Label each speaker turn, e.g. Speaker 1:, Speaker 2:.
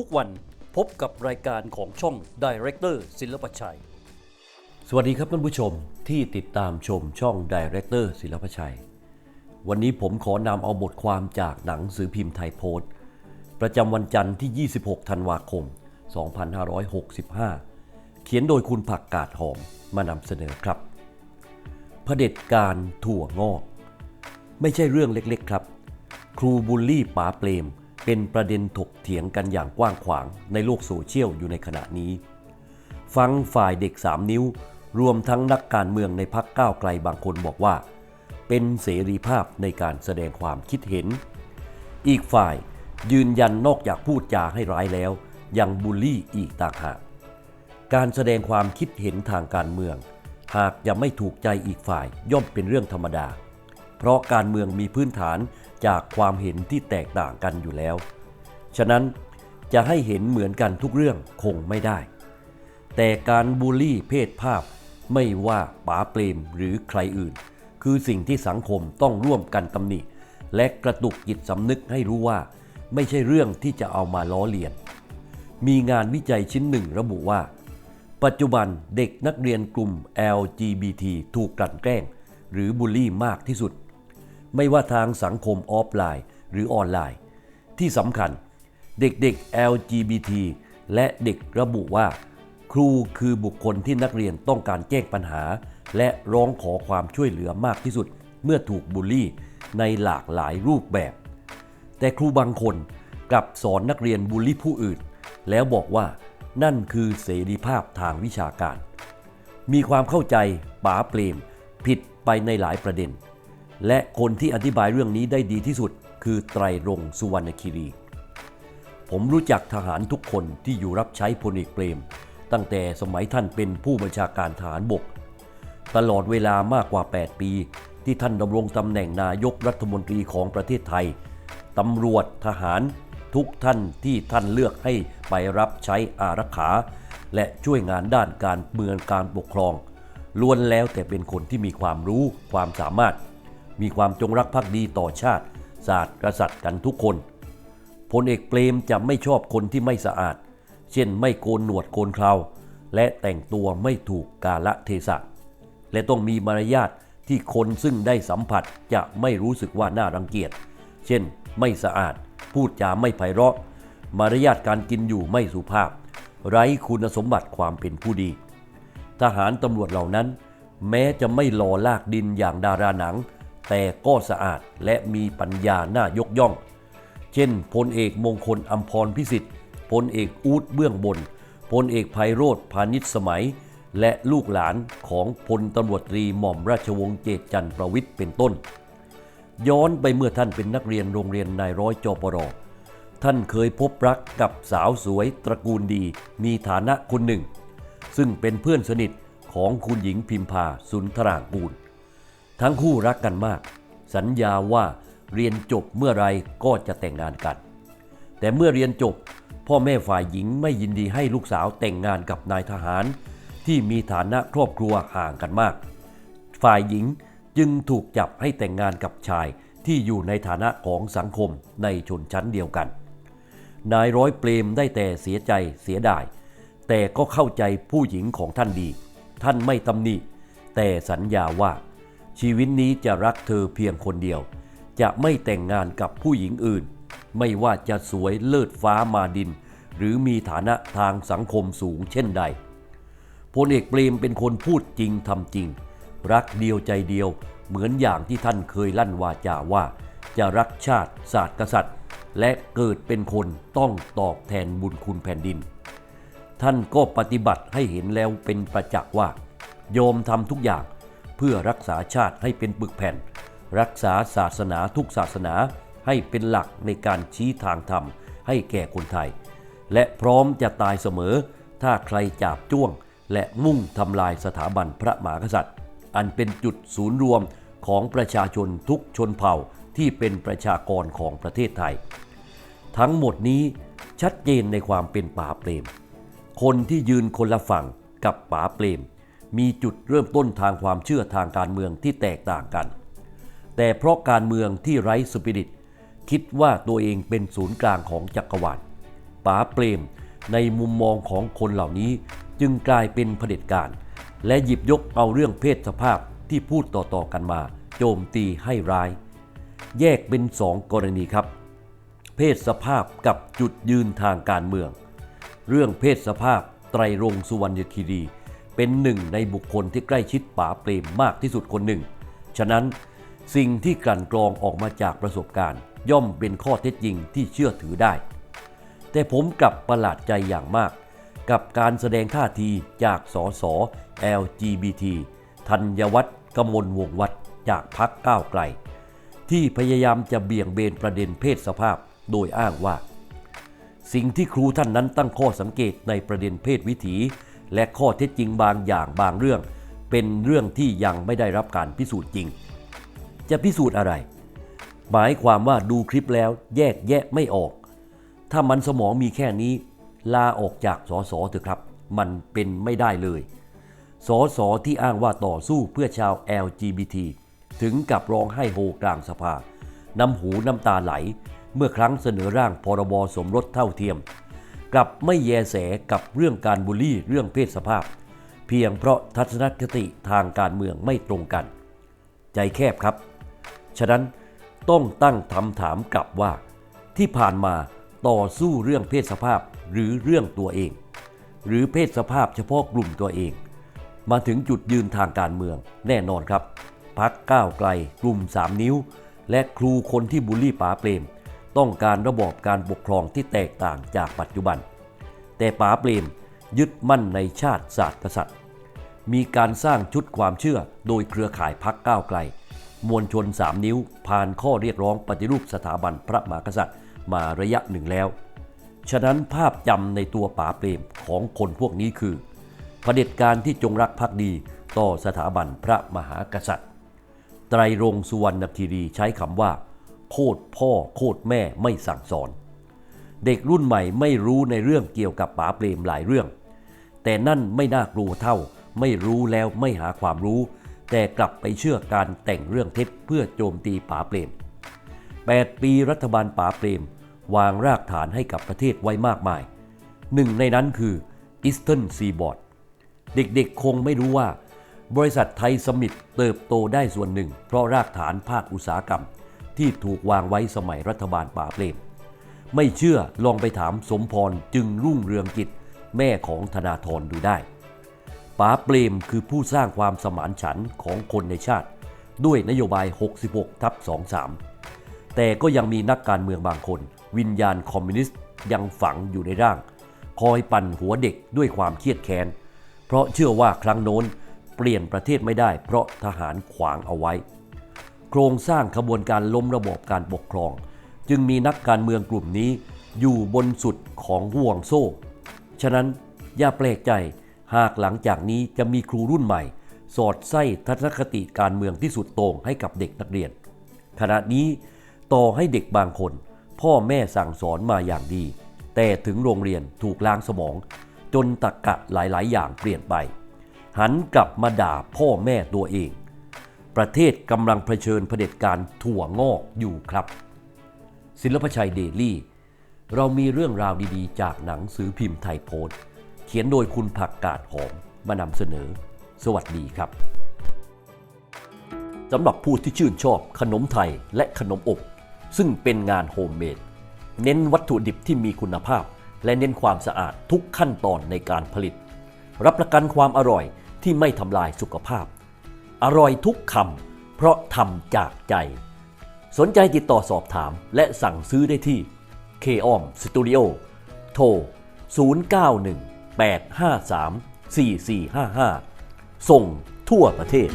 Speaker 1: ทุกวันพบกับรายการของช่อง Director ศิลปชัย สวัสดีครับท่านผู้ชมที่ติดตามชมช่อง Director ศิลปชัย วันนี้ผมขอนำเอาบทความจากหนังสือพิมพ์ไทยโพสต์ ประจำวันจันทร์ที่ 26 ธันวาคม 2565 เขียนโดยคุณผักกาดหอมมานำเสนอครับเผด็จการถั่วงอก ไม่ใช่เรื่องเล็กๆครับ ครูบูลลี่ป๋าเปรม เป็นประเด็นถกเถียงกันอย่างกว้างขวางในโลกโซเชียลอยู่ในขณะนี้ ฟังฝ่ายเด็กสามนิ้ว รวมทั้งนักการเมืองในพักก้าวไกลบางคนบอกว่า เป็นเสรีภาพในการแสดงความคิดเห็น อีกฝ่ายยืนยันนอกจากพูดจาให้ร้ายแล้ว ยังบูลลี่อีกต่างหาก การแสดงความคิดเห็นทางการเมือง หากจะไม่ถูกใจอีกฝ่ายย่อมเป็นเรื่องธรรมดา เพราะการเมืองมีพื้นฐาน จากความเห็นที่แตกต่างกันอยู่แล้ว ฉะนั้นจะให้เห็นเหมือนกันทุกเรื่องคงไม่ได้ แต่การบูลลี่เพศภาพไม่ว่าป๋าเปรมหรือใครอื่น คือสิ่งที่สังคมต้องร่วมกันตำหนิ และกระตุกจิตสำนึกให้รู้ว่า ไม่ใช่เรื่องที่จะเอามาล้อเลียน มีงานวิจัยชิ้นหนึ่งระบุว่า ปัจจุบันเด็กนักเรียนกลุ่ม LGBT ถูกกลั่นแกล้ง หรือบูลลี่มากที่สุด ไม่ว่าทางสังคมออฟไลน์ หรือออนไลน์ ที่สำคัญเด็กๆ LGBT และเด็กระบุว่า ครูคือบุคคลที่นักเรียนต้องการแจ้งปัญหา และร้องขอความช่วยเหลือมากที่สุด เมื่อถูกบูลลี่ในหลากหลายรูปแบบ แต่ครูบางคนกลับสอนนักเรียนบูลลี่ผู้อื่น แล้วบอกว่านั่นคือเสรีภาพทางวิชาการ มีความเข้าใจป๋าเปรมผิดไปในหลายประเด็น และคนที่อธิบายเรื่องนี้ได้ดีที่สุด คือไตรรงสุวรรณคิรี ผมรู้จักทหารทุกคนที่อยู่รับใช้พลเอกเปรม ตั้งแต่สมัยท่านเป็นผู้บัญชาการทหารบก ตลอดเวลามากกว่า 8 ปี ที่ท่านดำรงตำแหน่งนายกรัฐมนตรีของประเทศไทยตำรวจทหารทุกท่านที่ท่านเลือกให้ไปรับใช้อารักขา และช่วยงานด้านการเมืองการปกครองล้วนแล้วแต่เป็นคนที่มีความรู้ความสามารถ มีความจงรักภักดีต่อชาติ ศาสตร์กษัตริย์กันทุกคนพลเอกเปรมจะไม่ชอบคนที่ไม่สะอาด เช่นไม่โกนหนวดโกนเคราและแต่งตัวไม่ถูกกาละเทศะ และต้องมีมารยาทที่คนซึ่งได้สัมผัสจะไม่รู้สึกว่าน่ารังเกียจ เช่น ไม่สะอาด พูดจาไม่ไพเราะ มารยาทการกินอยู่ไม่สุภาพ ไร้คุณสมบัติความเป็นผู้ดี ทหารตำรวจเหล่านั้น แม้จะไม่หล่อลากดินอย่างดาราหนัง แต่ก็สะอาดและมีปัญญาน่ายกย่อง เช่นพลเอกมงคลอัมพรพิสิทธิ์พลเอกอูดเบื้องบนพลเอกไพโรธพานิชสมัย และลูกหลานของพลตำรวจตรีหม่อมราชวงศ์เจตจันทร์ประวิทย์เป็นต้น ย้อนไปเมื่อท่านเป็นนักเรียนโรงเรียนนายร้อยจปรท่านเคยพบรักกับสาวสวยตระกูลดีมีฐานะคนหนึ่ง ซึ่งเป็นเพื่อนสนิทของคุณหญิงพิมพาสุนทรางกูล ทั้งคู่รักกันมาก สัญญาว่าเรียนจบเมื่อไรก็จะแต่งงานกัน แต่เมื่อเรียนจบพ่อแม่ฝ่ายหญิงไม่ยินดีให้ลูกสาวแต่งงานกับนายทหาร ที่มีฐานะครอบครัวห่างกันมาก ฝ่ายหญิงจึงถูกจับให้แต่งงานกับชายที่อยู่ในฐานะของสังคมในชนชั้นเดียวกัน นายร้อยเปรมได้แต่เสียใจเสียดาย แต่ก็เข้าใจผู้หญิงของท่านดี ท่านไม่ตำหนิแต่สัญญาว่า ชีวิตนี้จะรักเธอเพียงคนเดียว จะไม่แต่งงานกับผู้หญิงอื่น ไม่ว่าจะสวยเลิศฟ้ามาดิน หรือมีฐานะทางสังคมสูงเช่นใดพลเอกเปรมเป็นคนพูดจริงทำจริง รักเดียวใจเดียวเหมือนอย่างที่ท่านเคยลั่นวาจาว่า จะรักชาติศาสตร์กษัตริย์ และเกิดเป็นคนต้องตอบแทนบุญคุณแผ่นดิน ท่านก็ปฏิบัติให้เห็นแล้วเป็นประจักษ์ว่า โยมทำทุกอย่าง เพื่อรักษาชาติให้เป็นปึกแผ่น รักษาศาสนาทุกศาสนาให้เป็นหลักในการชี้ทางธรรมให้แก่คนไทย และพร้อมจะตายเสมอ ถ้าใครจับจ้วง และมุ่งทำลายสถาบันพระมหากษัตริย์ อันเป็นจุดศูนย์รวมของประชาชนทุกชนเผ่าที่เป็นประชากรของประเทศไทย ทั้งหมดนี้ชัดเจนในความเป็นป๋าเปรม คนที่ยืนคนละฝั่งกับป๋าเปรม มีจุดเริ่มต้นทางความเชื่อทางการเมืองที่แตกต่างกัน แต่เพราะการเมืองที่ไร้สปิริต คิดว่าตัวเองเป็นศูนย์กลางของจักรวาลป๋าเปรมในมุมมองของคนเหล่านี้จึงกลายเป็นเผด็จการ และหยิบยกเอาเรื่องเพศสภาพที่พูดต่อๆกันมา โจมตีให้ร้าย แยกเป็นสองกรณีครับ เพศสภาพกับจุดยืนทางการเมือง เรื่องเพศสภาพไตรรงสุวรรณคีรี เป็นหนึ่งในบุคคลที่ใกล้ชิดป๋าเปรมมากที่สุดคนหนึ่ง ฉะนั้นสิ่งที่กลั่นกรองออกมาจากประสบการณ์ ย่อมเป็นข้อเท็จจริงที่เชื่อถือได้ แต่ผมกลับประหลาดใจอย่างมาก กับการแสดงท่าทีจากสส LGBT ธัญวัฒน์กมลวงวัฒน์จากพักก้าวไกล ที่พยายามจะเบี่ยงเบนประเด็นเพศสภาพโดยอ้างว่า สิ่งที่ครูท่านนั้นตั้งข้อสังเกตในประเด็นเพศวิถี และข้อเท็จจริงบางอย่างบางเรื่อง เป็นเรื่องที่ยังไม่ได้รับการพิสูจน์จริง จะพิสูจน์อะไร หมายความว่าดูคลิปแล้วแยกแยะไม่ออก ถ้ามันสมองมีแค่นี้ ลาออกจากสสเถอะครับ มันเป็นไม่ได้เลยสสที่อ้างว่าต่อสู้เพื่อชาว LGBT ถึงกับร้องไห้โฮกลางสภา น้ำหูน้ำตาไหล เมื่อครั้งเสนอร่างพรบสมรสเท่าเทียม กลับไม่แยแสกับเรื่องการบูลลี่เรื่องเพศสภาพ เพียงเพราะทัศนคติทางการเมืองไม่ตรงกัน ใจแคบครับ ฉะนั้นต้องตั้งคำถามกลับว่า ที่ผ่านมาต่อสู้เรื่องเพศสภาพหรือเรื่องตัวเอง หรือเพศสภาพเฉพาะกลุ่มตัวเอง มาถึงจุดยืนทางการเมืองแน่นอนครับพักก้าวไกล กลุ่ม 3 นิ้ว และครูคนที่บูลลี่ป๋าเปรม ต้องการระบอบการปกครองที่แตกต่างจากปัจจุบัน แต่ป๋าเปรมยึดมั่นในชาติศาสตร์กษัตริย์ มีการสร้างชุดความเชื่อโดยเครือข่ายพักก้าวไกล มวลชน 3 นิ้วผ่านข้อเรียกร้องปฏิรูปสถาบันพระมหากษัตริย์มาระยะหนึ่งแล้ว ฉะนั้นภาพจำในตัวป๋าเปรมของคนพวกนี้คือเผด็จการที่จงรักภักดีต่อสถาบันพระมหากษัตริย์ ไตรรงสุวรรณคีรีใช้คำว่า โคตรพ่อโคตรแม่ไม่สั่งสอน เด็กรุ่นใหม่ไม่รู้ในเรื่องเกี่ยวกับป๋าเปรมหลายเรื่อง แต่นั่นไม่น่ากลัวเท่า ไม่รู้แล้วไม่หาความรู้ แต่กลับไปเชื่อการแต่งเรื่องเท็จเพื่อโจมตีป๋าเปรม 8 ปีรัฐบาลป๋าเปรม วางรากฐานให้กับประเทศไว้มากมาย หนึ่งในนั้นคือ Eastern Seaboard เด็กๆคงไม่รู้ว่า บริษัทไทยสมิธเติบโตได้ส่วนหนึ่ง เพราะรากฐานภาคอุตสาหกรรม ที่ถูกวางไว้สมัยรัฐบาลป๋าเปรมไม่เชื่อลองไปถามสมพรจึงรุ่งเรืองกิจ แม่ของธนาธรดูได้ป๋าเปรมคือผู้สร้างความสมานฉันท์ของคนในชาติ ด้วยนโยบาย 66 ทับ 23 แต่ก็ยังมีนักการเมืองบางคน วิญญาณคอมมิวนิสต์ยังฝังอยู่ในร่าง คอยปั่นหัวเด็กด้วยความเครียดแค้น เพราะเชื่อว่าครั้งโน้นเปลี่ยนประเทศไม่ได้เพราะทหารขวางเอาไว้ โครงสร้างขบวนการล้มระบอบการปกครอง จึงมีนักการเมืองกลุ่มนี้อยู่บนสุดของห่วงโซ่ ฉะนั้นอย่าแปลกใจหากหลังจากนี้จะมีครูรุ่นใหม่ สอดไส้ทัศนคติการเมืองที่สุดโต่งให้กับเด็กนักเรียน ขณะนี้ต่อให้เด็กบางคน พ่อแม่สั่งสอนมาอย่างดี แต่ถึงโรงเรียนถูกล้างสมอง จนตะกกะหลายๆ อย่างเปลี่ยนไป หันกลับมาด่าพ่อแม่ตัวเอง ประเทศกำลังเผชิญเผด็จการถั่วงอกอยู่ครับ ศิลปชัยเดลี่ เรามีเรื่องราวดีๆ จากหนังสือพิมพ์ไทยโพสต์ เขียนโดยคุณผักกาดหอมมานำเสนอ สวัสดีครับสำหรับผู้ที่ชื่นชอบขนมไทยและขนมอบ ซึ่งเป็นงานโฮมเมดเน้นวัตถุดิบที่มีคุณภาพ และเน้นความสะอาดทุกขั้นตอนในการผลิต รับประกันความอร่อยที่ไม่ทำลายสุขภาพ อร่อยทุกคำเพราะทำจากใจ สนใจติดต่อสอบถามและสั่งซื้อได้ที่ k o m Studio โทร 091 853 4455 ส่งทั่วประเทศ